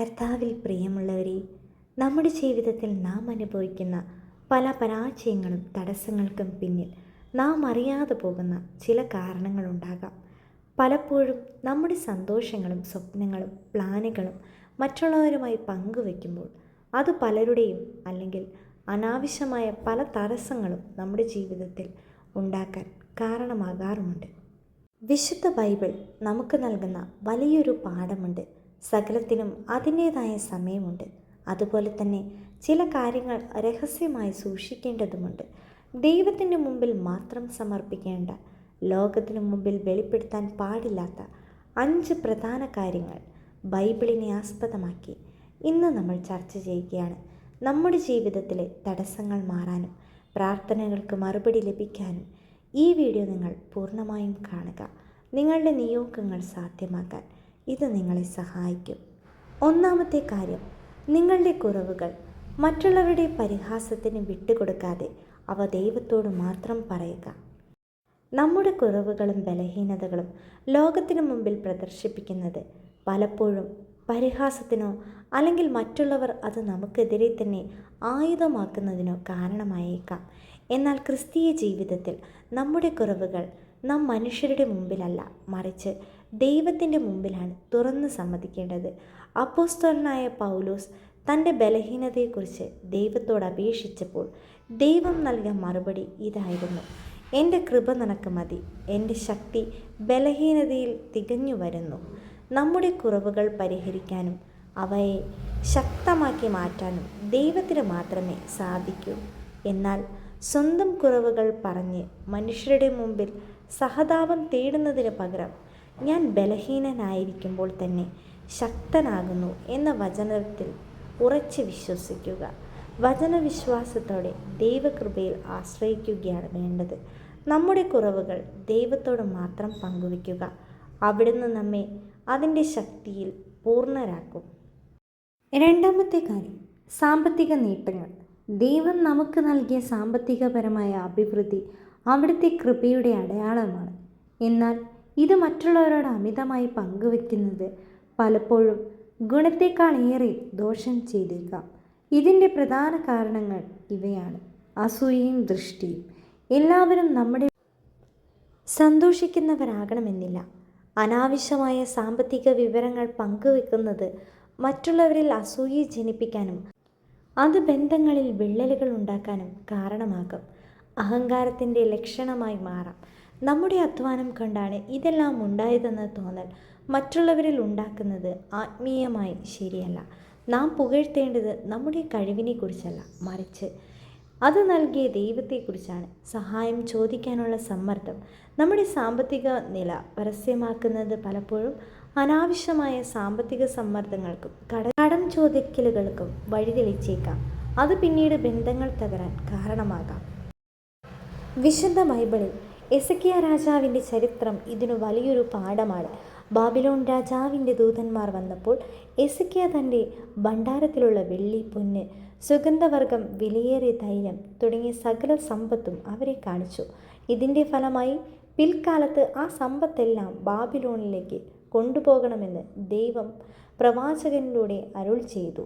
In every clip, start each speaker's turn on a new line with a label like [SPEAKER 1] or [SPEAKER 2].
[SPEAKER 1] കർത്താവിൽ പ്രിയമുള്ളവരെ നമ്മുടെ ജീവിതത്തിൽ നാം അനുഭവിക്കുന്ന പല പരാജയങ്ങളും തടസ്സങ്ങൾക്കും പിന്നിൽ നാം അറിയാതെ പോകുന്ന ചില കാരണങ്ങളുണ്ടാകാം. പലപ്പോഴും നമ്മുടെ സന്തോഷങ്ങളും സ്വപ്നങ്ങളും പ്ലാനുകളും മറ്റുള്ളവരുമായി പങ്കുവെക്കുമ്പോൾ അത് പലരുടെയും അല്ലെങ്കിൽ അനാവശ്യമായ പല തടസ്സങ്ങളും നമ്മുടെ ജീവിതത്തിൽ ഉണ്ടാക്കാൻ കാരണമാകാറുമുണ്ട്. വിശുദ്ധ ബൈബിൾ നമുക്ക് നൽകുന്ന വലിയൊരു പാഠമുണ്ട്. സകലത്തിനും അതിന്റേതായ സമയമുണ്ട്. അതുപോലെ തന്നെ ചില കാര്യങ്ങൾ രഹസ്യമായി സൂക്ഷിക്കേണ്ടതുമുണ്ട്. ദൈവത്തിന്റെ മുമ്പിൽ മാത്രം സമർപ്പിക്കേണ്ട ലോകത്തിനു മുമ്പിൽ വെളിപ്പെടുത്താൻ പാടില്ലാത്ത അഞ്ച് പ്രധാന കാര്യങ്ങൾ ബൈബിളിനെ ആസ്പദമാക്കി ഇന്ന് നമ്മൾ ചർച്ച ചെയ്യുകയാണ്. നമ്മുടെ ജീവിതത്തിലെ തടസ്സങ്ങൾ മാറാനും പ്രാർത്ഥനകൾക്ക് മറുപടി ലഭിക്കാനും ഈ വീഡിയോ നിങ്ങൾ പൂർണമായും കാണുക. നിങ്ങളുടെ നിയോഗങ്ങൾ സാധ്യമാക്കാൻ ഇത് നിങ്ങളെ സഹായിക്കും. ഒന്നാമത്തെ കാര്യം നിങ്ങളുടെ കുറവുകൾ മറ്റുള്ളവരുടെ പരിഹാസത്തിന് വിട്ടുകൊടുക്കാതെ അവ ദൈവത്തോട് മാത്രം പറയുക. നമ്മുടെ കുറവുകളും ബലഹീനതകളും ലോകത്തിനു മുമ്പിൽ പ്രദർശിപ്പിക്കുന്നത് പലപ്പോഴും പരിഹാസത്തിനോ അല്ലെങ്കിൽ മറ്റുള്ളവർ അത് നമുക്കെതിരെ തന്നെ ആയുധമാക്കുന്നതിനോ കാരണമായേക്കാം. എന്നാൽ ക്രിസ്തീയ ജീവിതത്തിൽ നമ്മുടെ കുറവുകൾ നാം മനുഷ്യരുടെ മുമ്പിലല്ല മറിച്ച് ദൈവത്തിന്റെ മുമ്പിലാണ് തുറന്ന് സമ്മതിക്കേണ്ടത്. അപ്പോസ്തലനായ പൗലോസ് തന്റെ ബലഹീനതയെക്കുറിച്ച് ദൈവത്തോട് അപേക്ഷിച്ചപ്പോൾ ദൈവം നൽകിയ മറുപടി ഇതായിരുന്നു. എന്റെ കൃപ നിനക്ക് മതി. എന്റെ ശക്തി ബലഹീനതയിൽ തികഞ്ഞു വരുന്നു. നമ്മുടെ കുറവുകൾ പരിഹരിക്കാനും അവയെ ശക്തമാക്കി മാറ്റാനും ദൈവത്തിന് മാത്രമേ സാധിക്കൂ. എന്നാൽ സ്വന്തം കുറവുകൾ പറഞ്ഞ് മനുഷ്യരുടെ മുമ്പിൽ സഹതാപം തേടുന്നതിന് പകരം ഞാൻ ബലഹീനനായിരിക്കുമ്പോൾ തന്നെ ശക്തനാകുന്നു എന്ന വചനത്തിൽ ഉറച്ച് വിശ്വസിക്കുക. വചനവിശ്വാസത്തോടെ ദൈവകൃപയിൽ ആശ്രയിക്കുകയാണ് വേണ്ടത്. നമ്മുടെ കുറവുകൾ ദൈവത്തോട് മാത്രം പങ്കുവയ്ക്കുക. അവിടുന്ന് നമ്മെ അതിന്റെ ശക്തിയിൽ പൂർണരാക്കും. രണ്ടാമത്തെ കാര്യം സാമ്പത്തിക നേട്ടങ്ങൾ. ദൈവം നമുക്ക് നൽകിയ സാമ്പത്തികപരമായ അഭിവൃദ്ധി അവിടുത്തെ കൃപയുടെ അടയാളമാണ്. എന്നാൽ ഇത് മറ്റുള്ളവരോട് അമിതമായി പങ്കുവെക്കുന്നത് പലപ്പോഴും ഗുണത്തേക്കാളേറെ ദോഷം ചെയ്തേക്കാം. ഇതിന്റെ പ്രധാന കാരണങ്ങൾ ഇവയാണ്. അസൂയയും ദൃഷ്ടിയും. എല്ലാവരും നമ്മുടെ സന്തോഷിക്കുന്നവരാകണമെന്നില്ല. അനാവശ്യമായ സാമ്പത്തിക വിവരങ്ങൾ പങ്കുവെക്കുന്നത് മറ്റുള്ളവരിൽ അസൂയ ജനിപ്പിക്കാനും അത് ബന്ധങ്ങളിൽ വിള്ളലുകൾ ഉണ്ടാക്കാനും കാരണമാകും. അഹങ്കാരത്തിന്റെ ലക്ഷണമായി മാറാം. നമ്മുടെ അധ്വാനം കണ്ടാണ് ഇതെല്ലാം ഉണ്ടായതെന്ന തോന്നൽ മറ്റുള്ളവരിൽ ഉണ്ടാക്കുന്നത് ആത്മീയമായി ശരിയല്ല. നാം പുകഴ്ത്തേണ്ടത് നമ്മുടെ കഴിവിനെക്കുറിച്ചല്ല മറിച്ച് അത് നൽകിയ ദൈവത്തെക്കുറിച്ചാണ്. സഹായം ചോദിക്കാനുള്ള സമ്മർദ്ദം നമ്മുടെ സാമ്പത്തിക നില പരസ്യമാക്കുന്നത് പലപ്പോഴും അനാവശ്യമായ സാമ്പത്തിക സമ്മർദ്ദങ്ങൾക്കും കടം ചോദിക്കലുകൾക്കും വഴിതെളിച്ചേക്കാം. അത് പിന്നീട് ബന്ധങ്ങൾ തകരാൻ കാരണമാകാം. വിശുദ്ധ ബൈബിളിൽ എസക്കിയ രാജാവിന്റെ ചരിത്രം ഇതിനു വലിയൊരു പാഠമാണ്. ബാബിലോൺ രാജാവിന്റെ ദൂതന്മാർ വന്നപ്പോൾ എസക്കിയ തന്റെ ഭണ്ഡാരത്തിലുള്ള വെള്ളി പൊന്ന് സുഗന്ധവർഗം വിലയേറിയ തൈലം തുടങ്ങിയ സകല സമ്പത്തും അവരെ കാണിച്ചു. ഇതിന്റെ ഫലമായി പിൽക്കാലത്ത് ആ സമ്പത്തെല്ലാം ബാബിലോണിലേക്ക് കൊണ്ടുപോകണമെന്ന് ദൈവം പ്രവാചകനിലൂടെ അരുൾ ചെയ്തു.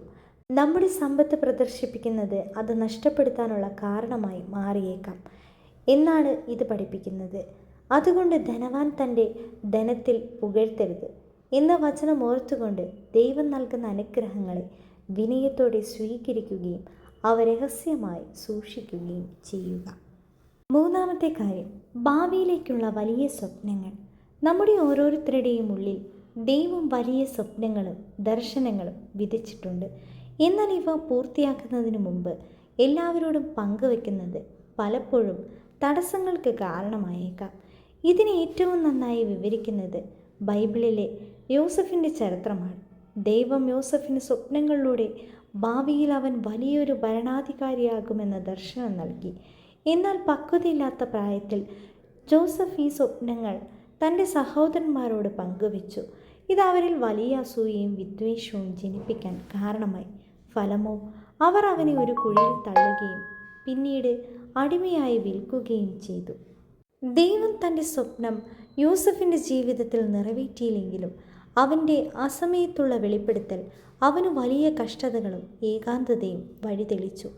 [SPEAKER 1] നമ്മുടെ സമ്പത്ത് പ്രദർശിപ്പിക്കുന്നത് അത് നഷ്ടപ്പെടുത്താനുള്ള കാരണമായി മാറിയേക്കാം. എന്നാണ് ഇത് പഠിപ്പിക്കുന്നത്. അതുകൊണ്ട് ധനവാൻ തന്റെ ധനത്തിൽ പുകഴ്ത്തരുത് എന്ന വചനം ഓർത്തുകൊണ്ട് ദൈവം നൽകുന്ന അനുഗ്രഹങ്ങളെ വിനയത്തോടെ സ്വീകരിക്കുകയും അവ രഹസ്യമായി സൂക്ഷിക്കുകയും ചെയ്യുക. മൂന്നാമത്തെ കാര്യം ഭാവിയിലേക്കുള്ള വലിയ സ്വപ്നങ്ങൾ. നമ്മുടെ ഓരോരുത്തരുടെയും ഉള്ളിൽ ദൈവം വലിയ സ്വപ്നങ്ങളും ദർശനങ്ങളും വിധിച്ചിട്ടുണ്ട്. എന്നാൽ ഇവ പൂർത്തിയാക്കുന്നതിന് മുമ്പ് എല്ലാവരോടും പങ്കുവെക്കുന്നത് പലപ്പോഴും തടസ്സങ്ങൾക്ക് കാരണമായേക്കാം. ഇതിനെ ഏറ്റവും നന്നായി വിവരിക്കുന്നത് ബൈബിളിലെ യോസഫിന്റെ ചരിത്രമാണ്. ദൈവം യോസഫിന് സ്വപ്നങ്ങളിലൂടെ ഭാവിയിൽ അവൻ വലിയൊരു ഭരണാധികാരിയാകുമെന്ന ദർശനം നൽകി. എന്നാൽ പക്വതയില്ലാത്ത പ്രായത്തിൽ ജോസഫ് ഈ സ്വപ്നങ്ങൾ തന്റെ സഹോദരന്മാരോട് പങ്കുവച്ചു. ഇത് അവരിൽ വലിയ അസൂയയും വിദ്വേഷവും ജനിപ്പിക്കാൻ കാരണമായി. ഫലമോ അവർ അവനെ ഒരു കുഴിയിൽ തള്ളുകയും പിന്നീട് അടിമയായി വിൽക്കുകയും ചെയ്തു. ദൈവം തന്റെ സ്വപ്നം യൂസഫിന്റെ ജീവിതത്തിൽ നിറവേറ്റിയില്ലെങ്കിലും അവന്റെ അസമയത്തുള്ള വെളിപ്പെടുത്തൽ അവന് വലിയ കഷ്ടതകളും ഏകാന്തതയും വഴിതെളിച്ചു.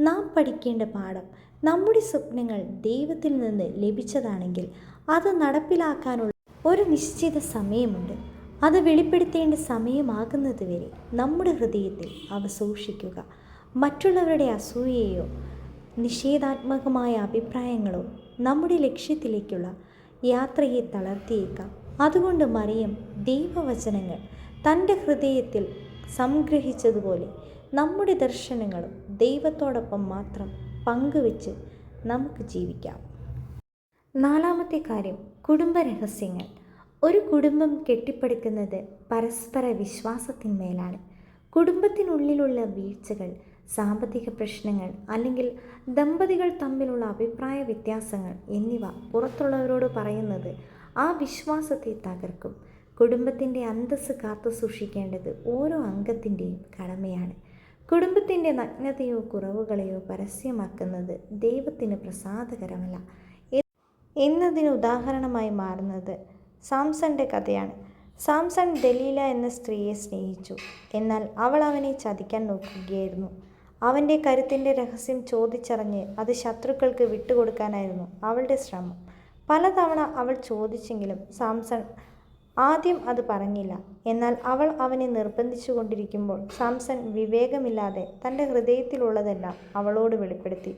[SPEAKER 1] നാം പഠിക്കേണ്ട പാഠം നമ്മുടെ സ്വപ്നങ്ങൾ ദൈവത്തിൽ നിന്ന് ലഭിച്ചതാണെങ്കിൽ അത് നടപ്പിലാക്കാനുള്ള ഒരു നിശ്ചിത സമയമുണ്ട്. അത് വെളിപ്പെടുത്തേണ്ട സമയമാകുന്നതുവരെ നമ്മുടെ ഹൃദയത്തിൽ അവ സൂക്ഷിക്കുക. മറ്റുള്ളവരുടെ അസൂയയോ നിഷേധാത്മകമായ അഭിപ്രായങ്ങളോ നമ്മുടെ ലക്ഷ്യത്തിലേക്കുള്ള യാത്രയെ തളർത്തിയേക്കാം. അതുകൊണ്ട് മറിയം ദൈവവചനങ്ങൾ തന്റെ ഹൃദയത്തിൽ സംഗ്രഹിച്ചതുപോലെ നമ്മുടെ ദർശനങ്ങളും ദൈവത്തോടൊപ്പം മാത്രം പങ്കുവെച്ച് നമുക്ക് ജീവിക്കാം. നാലാമത്തെ കാര്യം കുടുംബ രഹസ്യങ്ങൾ. ഒരു കുടുംബം കെട്ടിപ്പടുക്കുന്നത് പരസ്പര വിശ്വാസത്തിന്മേലാണ്. കുടുംബത്തിനുള്ളിലുള്ള വീഴ്ചകൾ സാമ്പത്തിക പ്രശ്നങ്ങൾ അല്ലെങ്കിൽ ദമ്പതികൾ തമ്മിലുള്ള അഭിപ്രായ വ്യത്യാസങ്ങൾ എന്നിവ പുറത്തുള്ളവരോട് പറയുന്നത് ആ വിശ്വാസത്തെ തകർക്കും. കുടുംബത്തിന്റെ അന്തസ്സ് കാത്തു സൂക്ഷിക്കേണ്ടത് ഓരോ അംഗത്തിന്റെയും കടമയാണ്. കുടുംബത്തിന്റെ നഗ്നതയോ കുറവുകളെയോ പരസ്യമാക്കുന്നത് ദൈവത്തിന് പ്രസാദകരമല്ല. എന്നതിന് ഉദാഹരണമായി മാറുന്നത് സാംസന്റെ കഥയാണ്. സാംസൺ ദലീല എന്ന സ്ത്രീയെ സ്നേഹിച്ചു. എന്നാൽ അവൾ അവനെ ചതിക്കാൻ നോക്കുകയായിരുന്നു. അവന്റെ കരുത്തിന്റെ രഹസ്യം ചോദിച്ചറിഞ്ഞ് അത് ശത്രുക്കൾക്ക് വിട്ടുകൊടുക്കാനായിരുന്നു അവളുടെ ശ്രമം. പലതവണ അവൾ ചോദിച്ചെങ്കിലും സാംസൺ ആദ്യം അത് പറഞ്ഞില്ല. എന്നാൽ അവൾ അവനെ നിർബന്ധിച്ചു കൊണ്ടിരിക്കുമ്പോൾ സാംസൺ വിവേകമില്ലാതെ തന്റെ ഹൃദയത്തിലുള്ളതെല്ലാം അവളോട് വെളിപ്പെടുത്തി.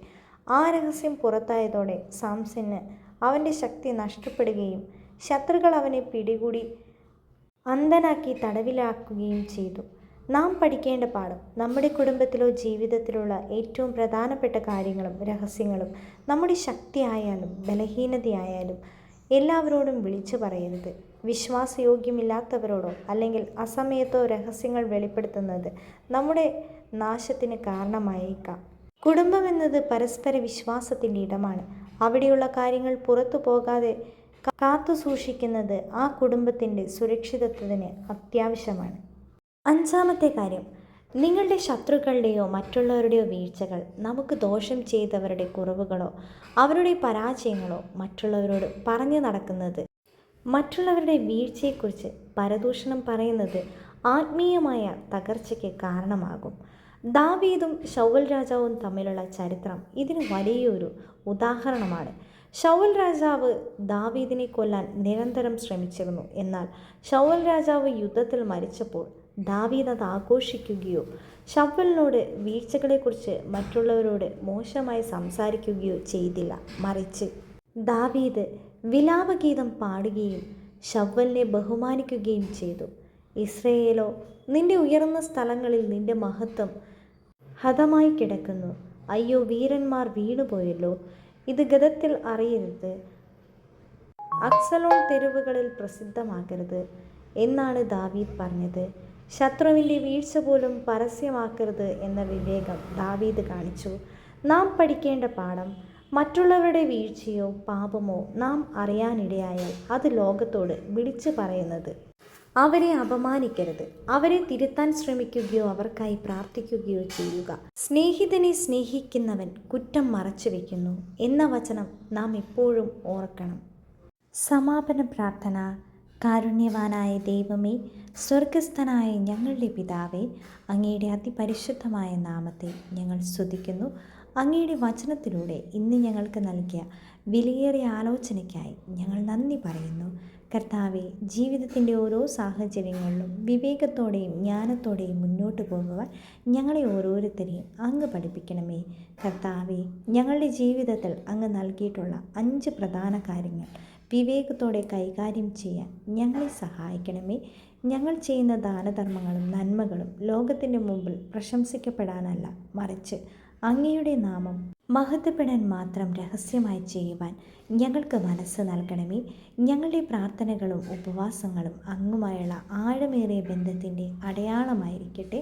[SPEAKER 1] ആ രഹസ്യം പുറത്തായതോടെ സാംസന് അവന്റെ ശക്തി നഷ്ടപ്പെടുകയും ശത്രുക്കൾ അവനെ പിടികൂടി അന്ധനാക്കി തടവിലാക്കുകയും ചെയ്തു. നാം പഠിക്കേണ്ട പാഠം നമ്മുടെ കുടുംബത്തിലോ ജീവിതത്തിലുള്ള ഏറ്റവും പ്രധാനപ്പെട്ട കാര്യങ്ങളും രഹസ്യങ്ങളും നമ്മുടെ ശക്തിയായാലും ബലഹീനതയായാലും എല്ലാവരോടും വിളിച്ചു പറയരുത് വിശ്വാസയോഗ്യമില്ലാത്തവരോടോ അല്ലെങ്കിൽ അസമയത്തോ രഹസ്യങ്ങൾ വെളിപ്പെടുത്തുന്നത് നമ്മുടെ നാശത്തിന് കാരണമായേക്കാം. കുടുംബം എന്നത് പരസ്പര വിശ്വാസത്തിന്റെ ഇടമാണ്. അവിടെയുള്ള കാര്യങ്ങൾ പുറത്തു പോകാതെ കാത്തു സൂക്ഷിക്കുന്നത് ആ കുടുംബത്തിന്റെ സുരക്ഷിതത്വത്തിന് അത്യാവശ്യമാണ്. അഞ്ചാമത്തെ കാര്യം. നിങ്ങളുടെ ശത്രുക്കളുടെയോ മറ്റുള്ളവരുടെയോ വീഴ്ചകൾ നമുക്ക് ദോഷം ചെയ്തവരുടെ കുറവുകളോ അവരുടെ പരാജയങ്ങളോ മറ്റുള്ളവരോട് പറഞ്ഞു നടക്കുന്നത് മറ്റുള്ളവരുടെ വീഴ്ചയെക്കുറിച്ച് പരദൂഷണം പറയുന്നത് ആത്മീയമായ തകർച്ചയ്ക്ക് കാരണമാകും. ദാവീദും ഷൗവൽ രാജാവും തമ്മിലുള്ള ചരിത്രം ഇതിന് വലിയൊരു ഉദാഹരണമാണ്. ഷൗവൽ രാജാവ് ദാവീദിനെ കൊല്ലാൻ നിരന്തരം ശ്രമിച്ചിരുന്നു. എന്നാൽ ഷൗവൽ രാജാവ് യുദ്ധത്തിൽ മരിച്ചപ്പോൾ ദാവീദ് അത് ആഘോഷിക്കുകയോ ഷവലിനോട് വീഴ്ചകളെക്കുറിച്ച് മറ്റുള്ളവരോട് മോശമായി സംസാരിക്കുകയോ ചെയ്തില്ല. മറിച്ച് ദാവീദ് വിലാപഗീതം പാടുകയും ഷവലിനെ ബഹുമാനിക്കുകയും ചെയ്തു. ഇസ്രയേലോ നിന്റെ ഉയർന്ന സ്ഥലങ്ങളിൽ നിന്റെ മഹത്വം ഹതമായി കിടക്കുന്നു. അയ്യോ വീരന്മാർ വീണുപോയല്ലോ. ഇത് ഗതത്തിൽ അറിയരുത്. അക്സലോൺ തെരുവുകളിൽ പ്രസിദ്ധമാകരുത് എന്നാണ് ദാവീദ് പറഞ്ഞത്. ശത്രുവിന്റെ വീഴ്ച പോലും പരസ്യമാക്കരുത് എന്ന വിവേകം ദാവീദ് കാണിച്ചു. നാം പഠിക്കേണ്ട പാഠം മറ്റുള്ളവരുടെ വീഴ്ചയോ പാപമോ നാം അറിയാനിടയായാൽ അത് ലോകത്തോട് വിളിച്ചു പറയുന്നത്. അവരെ അപമാനിക്കരുത്. അവരെ തിരുത്താൻ ശ്രമിക്കുകയോ അവർക്കായി പ്രാർത്ഥിക്കുകയോ ചെയ്യുക. സ്നേഹിതനെ സ്നേഹിക്കുന്നവൻ കുറ്റം മറച്ചു വയ്ക്കുന്നു എന്ന വചനം നാം എപ്പോഴും ഓർക്കണം. സമാപന പ്രാർത്ഥന. കാരുണ്യവാനായ ദൈവമേ സ്വർഗസ്ഥനായ ഞങ്ങളുടെ പിതാവേ അങ്ങയുടെ അതിപരിശുദ്ധമായ നാമത്തെ ഞങ്ങൾ സ്തുതിക്കുന്നു. അങ്ങയുടെ വചനത്തിലൂടെ ഇന്ന് ഞങ്ങൾക്ക് നൽകിയ വിലയേറിയ ആലോചനയ്ക്കായി ഞങ്ങൾ നന്ദി പറയുന്നു. കർത്താവെ ജീവിതത്തിന്റെ ഓരോ സാഹചര്യങ്ങളിലും വിവേകത്തോടെയും ജ്ഞാനത്തോടെയും മുന്നോട്ട് പോകുവാൻ ഞങ്ങളെ ഓരോരുത്തരെയും അങ്ങ് പഠിപ്പിക്കണമേ. കർത്താവെ ഞങ്ങളുടെ ജീവിതത്തിൽ അങ്ങ് നൽകിയിട്ടുള്ള അഞ്ച് പ്രധാന കാര്യങ്ങൾ വിവേകത്തോടെ കൈകാര്യം ചെയ്യാൻ ഞങ്ങളെ സഹായിക്കണമേ. ഞങ്ങൾ ചെയ്യുന്ന ദാനധർമ്മങ്ങളും നന്മകളും ലോകത്തിന്റെ മുമ്പിൽ പ്രശംസിക്കപ്പെടാനല്ല മറിച്ച് അങ്ങയുടെ നാമം മഹത്വപ്പെടാൻ മാത്രം രഹസ്യമായി ചെയ്യുവാൻ ഞങ്ങൾക്ക് മനസ്സ് നൽകണമേ. ഞങ്ങളുടെ പ്രാർത്ഥനകളും ഉപവാസങ്ങളും അങ്ങുമായുള്ള ആഴമേറിയ ബന്ധത്തിന്റെ അടയാളമായിരിക്കട്ടെ.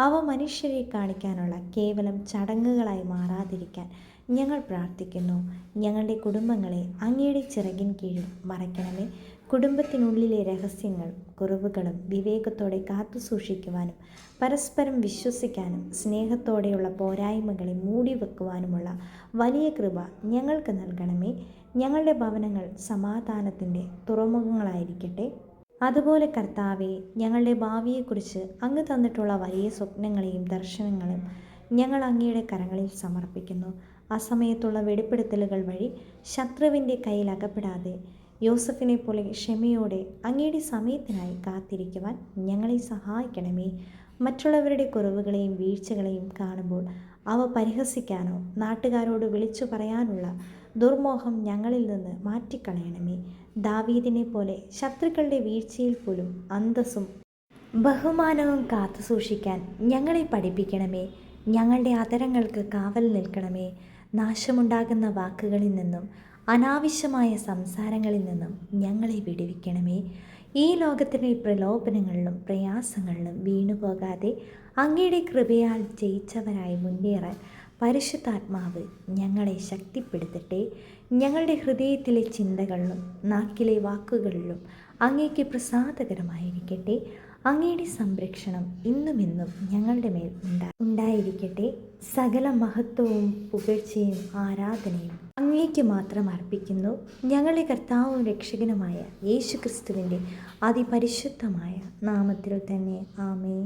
[SPEAKER 1] അവ മനുഷ്യരെ കാണിക്കാനുള്ള കേവലം ചടങ്ങുകളായി മാറാതിരിക്കാൻ ഞങ്ങൾ പ്രാർത്ഥിക്കുന്നു. ഞങ്ങളുടെ കുടുംബങ്ങളെ അങ്ങയുടെ ചിറകിൻ കീഴിൽ മറയ്ക്കണമേ. കുടുംബത്തിനുള്ളിലെ രഹസ്യങ്ങൾ കുറവുകളും വിവേകത്തോടെ കാത്തു സൂക്ഷിക്കുവാനും പരസ്പരം വിശ്വസിക്കാനും സ്നേഹത്തോടെയുള്ള പോരായ്മകളെ മൂടി വെക്കുവാനുമുള്ള വലിയ കൃപ ഞങ്ങൾക്ക് നൽകണമേ. ഞങ്ങളുടെ ഭവനങ്ങൾ സമാധാനത്തിന്റെ തുറമുഖങ്ങളായിരിക്കട്ടെ. അതുപോലെ കർത്താവെ ഞങ്ങളുടെ ഭാവിയെക്കുറിച്ച് അങ്ങ് തന്നിട്ടുള്ള വലിയ സ്വപ്നങ്ങളെയും ദർശനങ്ങളും ഞങ്ങൾ അങ്ങയുടെ കരങ്ങളിൽ സമർപ്പിക്കുന്നു. ആ സമയത്തുള്ള വെളിപ്പെടുത്തലുകൾ വഴി ശത്രുവിന്റെ കയ്യിൽ അകപ്പെടാതെ യോസഫിനെ പോലെ ക്ഷമയോടെ അങ്ങയുടെ സമയത്തിനായി കാത്തിരിക്കുവാൻ ഞങ്ങളെ സഹായിക്കണമേ. മറ്റുള്ളവരുടെ കുറവുകളെയും വീഴ്ചകളെയും കാണുമ്പോൾ അവ പരിഹസിക്കാനോ നാട്ടുകാരോട് വിളിച്ചു പറയാനുള്ള ദുർമോഹം ഞങ്ങളിൽ നിന്ന് മാറ്റിക്കളയണമേ. ദാവീദിനെ പോലെ ശത്രുക്കളുടെ വീഴ്ചയിൽ പോലും അന്തസ്സും ബഹുമാനവും കാത്തു സൂക്ഷിക്കാൻ ഞങ്ങളെ പഠിപ്പിക്കണമേ. ഞങ്ങളുടെ അതരങ്ങൾക്ക് കാവൽ നിൽക്കണമേ. നാശമുണ്ടാകുന്ന വാക്കുകളിൽ നിന്നും അനാവശ്യമായ സംസാരങ്ങളിൽ നിന്നും ഞങ്ങളെ വിടുവിക്കണമേ. ഈ ലോകത്തിലെ പ്രലോഭനങ്ങളിലും പ്രയാസങ്ങളിലും വീണുപോകാതെ അങ്ങയുടെ കൃപയാൽ ജയിച്ചവരായി മുന്നേറാൻ പരിശുദ്ധാത്മാവ് ഞങ്ങളെ ശക്തിപ്പെടുത്തട്ടെ. ഞങ്ങളുടെ ഹൃദയത്തിലെ ചിന്തകളിലും നാക്കിലെ വാക്കുകളിലും അങ്ങേക്ക് പ്രസാദകരമായിരിക്കട്ടെ. അങ്ങയുടെ സംരക്ഷണം ഇന്നും ഇന്നും ഞങ്ങളുടെ മേൽ ഉണ്ടാ ഉണ്ടായിരിക്കട്ടെ. സകല മഹത്വവും പുകഴ്ചയും ആരാധനയും അങ്ങേക്ക് മാത്രം അർപ്പിക്കുന്നു. ഞങ്ങളെ കർത്താവും രക്ഷകനുമായ യേശു ക്രിസ്തുവിന്റെ അതിപരിശുദ്ധമായ നാമത്തിൽ തന്നെ. ആമേ